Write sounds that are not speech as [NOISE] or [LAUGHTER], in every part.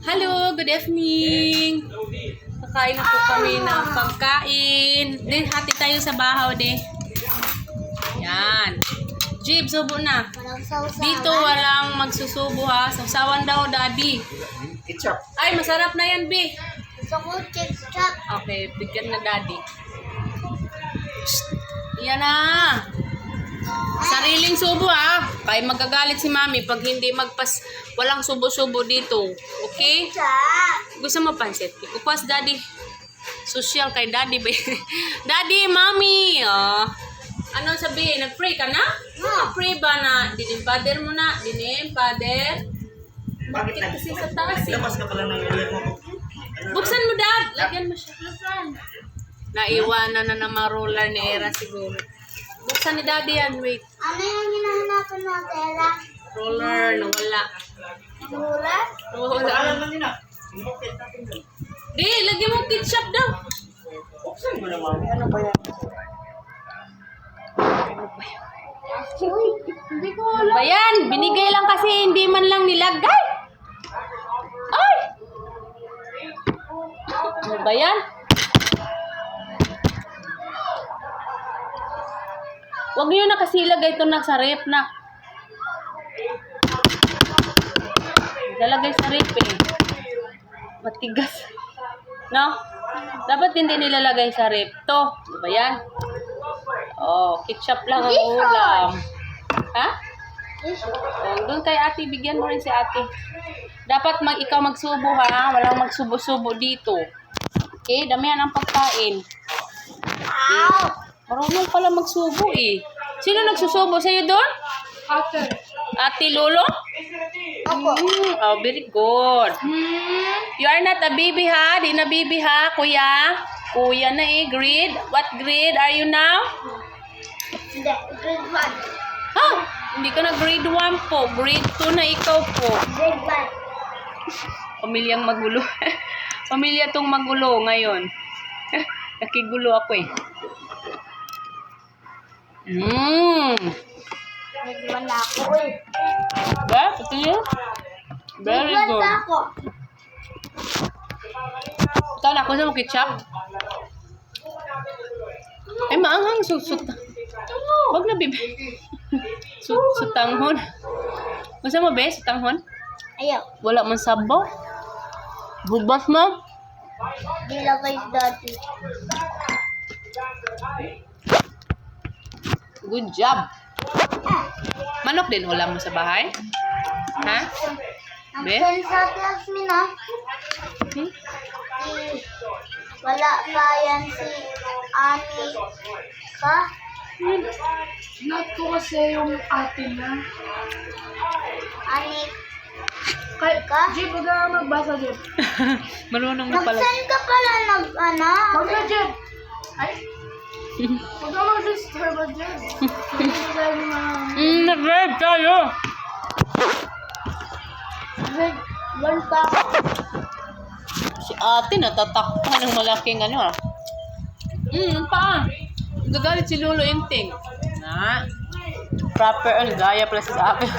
Hello, good evening. Kakain na po kami ng pagkain. Din, hati tayo sa bahaw, de. Yan. Jeep, subo na. Dito walang magsusubo ha. Sausawan daw, daddy. Ketchup. Ay, masarap na yan, be. Gusto ko ketchup. Okay, bigyan na daddy. Shh. Yan na. Sariling subo ha. Kaya magagalit si mami pag hindi magpas... Walang subo-subo dito. Okay? Gusto mo pansit? Ikupas, daddy. Social kay daddy, be. [LAUGHS] daddy, mommy. Oh. Ano sabihin? Nag-pray ka na? No. Pray ba na? Dinim father mo na? Dinim father? Bakit kasi sa taas eh? Labas ka pala ng mo. Buksan mo, dad. Lagyan mo siya. Naiwanan na ng roller ni Era siguro. Buksan ni daddy yan. Wait. Ano yung hinahanapan mo, Tera? Roller. Nawala. Lula? Nawala. Alam natin yun. Di, lagyan mo ketchup daw. Buksan mo naman. Ano ba yan? Uy, hindi ko alam. Ba yan? Binigay lang kasi hindi man lang nilagay. Ay! Ano ba yan? Huwag niyo na kasi ilagay ito na sa rep na. Lalagay sa rep eh. Matigas. No? Dapat hindi nilalagay sa rep. To. Ano ba yan? Oh, ketchup lang ang ulam. Ha? Yes. Oh, doon kay ate, bigyan mo rin si ate. Dapat mag ikaw magsubo ha, walang magsubo-subo dito. Okay, damihan ang pagkain. Ow! Marunong pala magsubo eh. Sino nagsusubo sa'yo doon? Ate. Ate Lolo? Opo. Mm, oh, very good. Hmm. You are not a baby ha? Di na baby ha, kuya? Kuya na eh, grade. What grade are you now? Hindi, grade 1. Ha? Hindi ka na grade 1 po. Grade 2 na ikaw po. Grade 1. Pamilyang magulo. [LAUGHS] Pamilya tong magulo ngayon. [LAUGHS] Nakigulo ako eh. Mmm. 1 na ako. Ba? Ito yun? Very Grade 1 good. ako. Ito na ako sa ketchup. Ay, maanghang susut. Huwag na, bibi. [LAUGHS] Su sutanghon. Gusto mo, be? Sutanghon? Ayaw. Wala man sabaw. Bubas mo. Di lang kayo dati. Good job. Manok din ulam mo sa bahay? Ha? Be? sa classmate na. Hmm? Si, wala pa yan si Ani ka. Not ko kasi yung ate na. Ani Kay, ka. Jib, huwag ka magbasa, Jib. [LAUGHS] Marunong na pala. Nag-send ka pala ng ano? Huwag na, Jib. Ay. Huwag ka mag-disturb, Jib. Hindi ko tayo. Mm, 1 pa. Si ate natatakpan ng malaking ano ah. Mm, pa. Gagalit si Lolo Inting. Na. Proper ano, gaya pala si sa akin.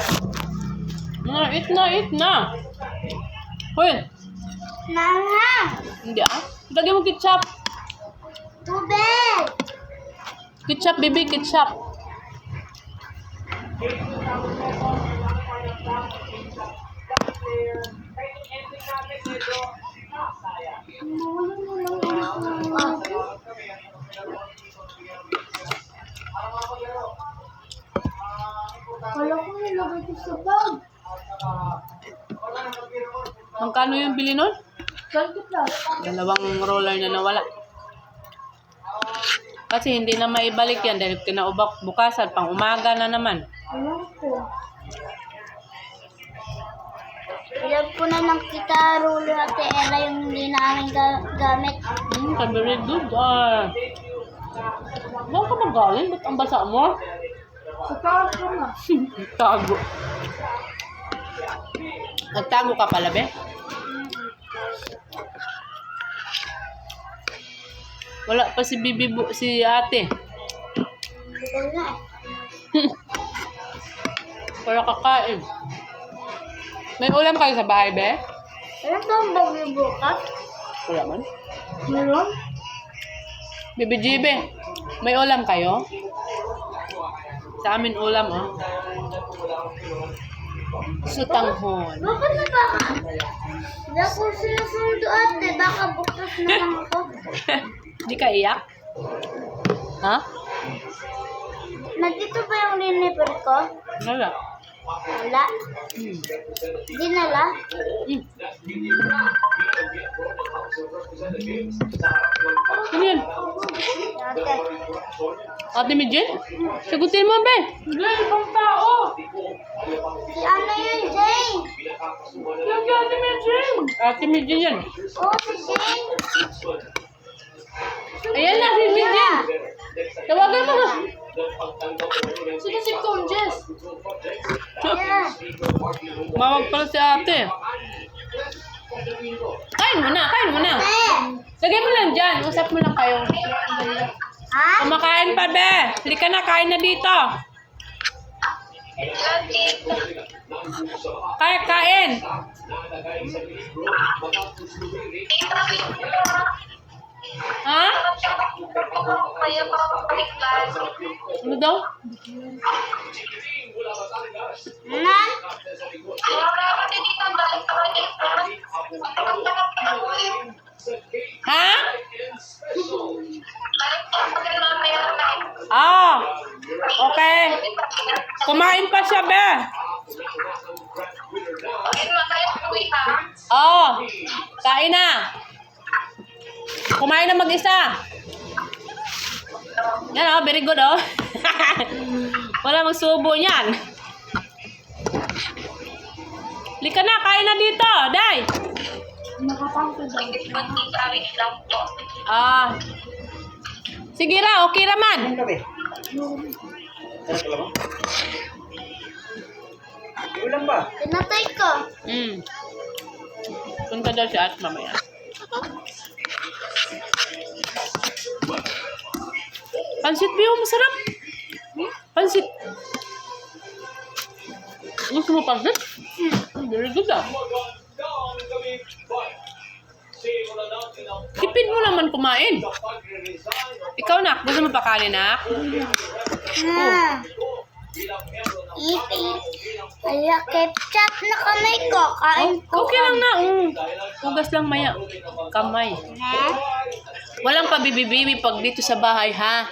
Na, eat na, eat na. Hoy, Nanga! hindi ah. Lagyan mo ketchup. Tubig! Ketchup, baby, ketchup. Kala ko nilagay ko sa bag. Magkano yung bili nun? 20 plus. Dalawang roller na nawala. Kasi hindi na maibalik yan dahil kinaubak bukasan, pang umaga na naman. Alam ko. Ilan po na ng kita ruler at era yung hindi namin ga- gamit. Hmm, ka very good. Ah. Saan ka ba galing? Ba't ang basa mo? Sa taas ko na. [LAUGHS] Tago. Nagtago ka pala, be? Wala pa si Bibi bu- si ate. [LAUGHS] Para kakain. May ulam kayo sa bahay, be? Alam ba ang bagyo bukas? Wala man. Meron? Bibi Jibe, may ulam kayo? Sa amin ulam, oh. Sutanghon. Bakit na baka? Hindi ako sinusundo ate. Baka bukas na lang ako. [LAUGHS] Di ka iyak? Ha? Nandito ba yung liniper ko? Wala. Wala. Hmm. Dinala? Hmm. Ano yan? Ate. Ate Mijin? Sagutin mo, be. Ibang tao. Si ano yun, Jane? Yung Jim. Ate Mijin yan. Oo, si Jane. Ayan na, si Mijin. Tawagan mo. Sino si Conjes? Ayan. Mawag pala si ate. Kain mo na, kain mo na. Lagay mo lang dyan. Usap mo lang kayo. Ha? Kumakain pa, be. Halika na, kain na dito. Kaya, kain. Ha? Ano daw? Nan? Ha? Ah, okay. Kumain pa siya, be. Oh, kain na. Kumain na mag-isa. Yan oh, very good oh. [LAUGHS] Wala magsubo niyan. Lika na, kain na dito, Day. Ah. Sige ra, okay ka lang? Ulam ba? Pinatay ko. Mm. Punta daw si At mamaya. Pansit Bio, masarap. Pansit. Gusto mo pansit? Mm, Very good ah. Tipid mo naman kumain. Ikaw nak, gusto mo pa kanin nak? Ha. Eat, eat. Wala, ketchup na kamay ko. Kain ko. Okay lang na. Mm. Hugas lang maya. Kamay. Ha? Walang pabibibibi pag dito sa bahay ha.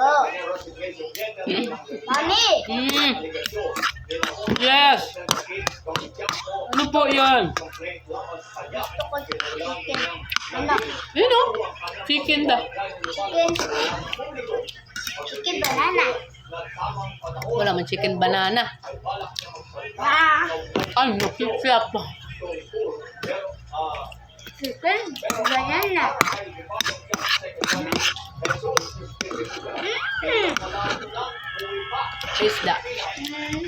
Oh. Mami! Mm. Yes. Ano po yan? Gusto ko chicken. Ano? Yun o. Chicken da. Chicken. Chicken banana. Wala man chicken banana. Ah! Ay, nakikiyap pa. Chicken banana. Mm. Isda. Mm.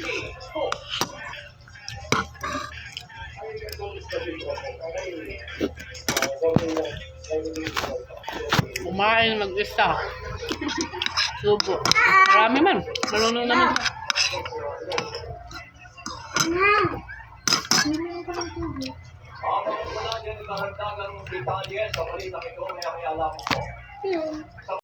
Kumain mag-isa. Subo. Marami man. Marunong naman. Mm. Mm.